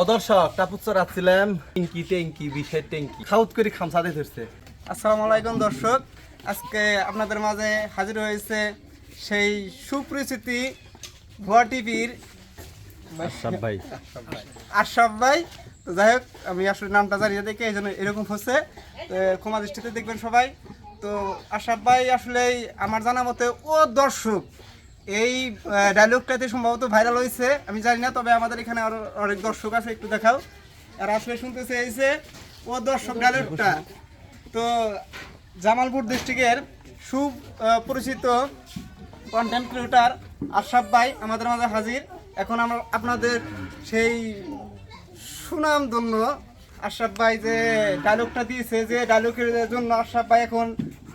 ও দর্শক টাপুচ্চ রাখছিলাম। টেঙ্কি টেঙ্কি বিষের টেঙ্কি। খাউত করে খামসাদে ধরছে। আসসালামু আলাইকুম দর্শক। আজকে আপনাদের মাঝে হাজির হয়েছে সেই সুপরিচিতি ভুয়া টিভির সব ভাই। আশরাফ ভাই। তো যাই হোক আমি আসলে নামটা জানিয়ে দেখে এই জন্য এরকম হচ্ছে। তো ক্ষমা দৃষ্টিতে দেখবেন সবাই। তো আশরাফ ভাই আসলে আমার জানা মতে ও দর্শক। এই ডায়লগটাতে সম্ভবত ভাইরাল হয়েছে আমি জানি না, তবে আমাদের এখানে আরও অনেক দর্শক আছে, একটু দেখাও। আর আসলে শুনতে চেয়েছে ও দর্শক ডায়লগটা তো জামালপুর ডিস্ট্রিক্টের সুপরিচিত কন্টেন্ট ক্রিয়েটার আশরাফ ভাই আমাদের মাঝে হাজির। এখন আমরা আপনাদের সেই সুনাম ধন্য আশরাফ ভাই যে ডায়লগটা দিয়েছে, যে ডায়লগের জন্য আশরাফ ভাই এখন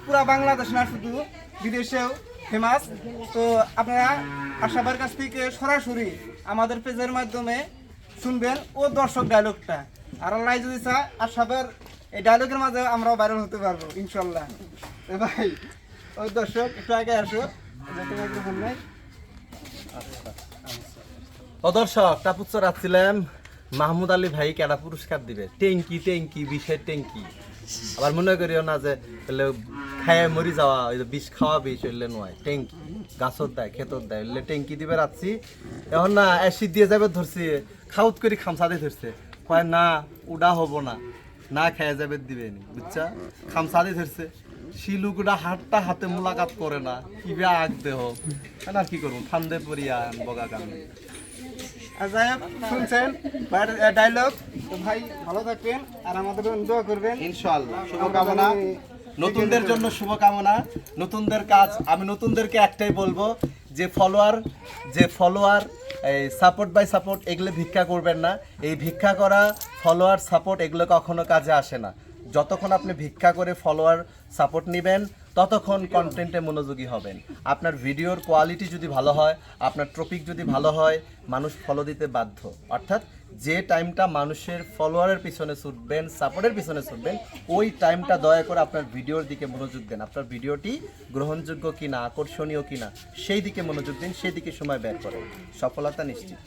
পুরা বাংলাদেশ না, শুধু বিদেশেও ফেমাস। তো আপনারা ভাইয়ের কাছ থেকে সরাসরি আমাদের পেজের মাধ্যমে শুনবেন ও দর্শক ডায়লগটা আর আল্লাহ যদি চায় আশরাফের এই ডায়লগের মাঝে আমরাও ভাইরাল হতে পারব ইনশাল্লাহ ভাই ওই দর্শক, একটু আগে আসো। মাইক্রোফোন নেই। ও মাহমুদ আলী ভাই কেডা পুরস্কার দিবে? টেঙ্কি টেঙ্কি, বিষের টেঙ্কি। আবার মনে করিও না যে খায় মরি যাওয়া ওই যে বিষ খাওয়া বিষ হইলে নয় টেঙ্কি গাছত দেয় খেতত দেয় হইলে টেঙ্কি দিবে রাখছি। এখন না অ্যাসিড দিয়ে যাবে ধরছি খাউত করে খামসাদে ধরছে। কয় না উডা হব না। না খেয়ে যাবে দিবে নি বুঝছা? খামসাদে ধরছে। শিলুকুটা হাতটা হাতে মোলাকাত করে না কিবে আগ দেহ। আর কি করব? খান্দে পড়িয়া বগা যাই হোক শুনছেন ডায়লগ তো ভাই ভালো থাকবেন আর আমাদের দোয়া করবেন। ইনশাআল্লাহ শুভকামনা। নতুনদের জন্য শুভকামনা। নতুনদের কাজ আমি নতুনদেরকে একটাই বলব যে ফলোয়ার যে ফলোয়ার এই সাপোর্ট বাই সাপোর্ট এগুলো ভিক্ষা করবেন না। এই ভিক্ষা করা ফলোয়ার সাপোর্ট এগুলো কখনো কাজে আসে না। যতক্ষণ আপনি ভিক্ষা করে ফলোয়ার সাপোর্ট নেবেন ততক্ষণ কন্টেন্টে মনোযোগী হবেন। আপনার ভিডিওর কোয়ালিটি যদি ভালো হয় আপনার টপিক যদি ভালো হয় মানুষ ফলো দিতে বাধ্য। অর্থাৎ যে টাইমটা মানুষের ফলোয়ারের পিছনে ছুটবেন, সাপোর্টের পিছনে ছুটবেন, ওই টাইমটা দয়া করে আপনার ভিডিওর দিকে মনোযোগ দেন। আপনার ভিডিওটি গ্রহণযোগ্য কিনা, আকর্ষণীয় কিনা, সেই দিকে মনোযোগ দিন, সেই দিকে সময় ব্যয় করেন। সফলতা নিশ্চিত।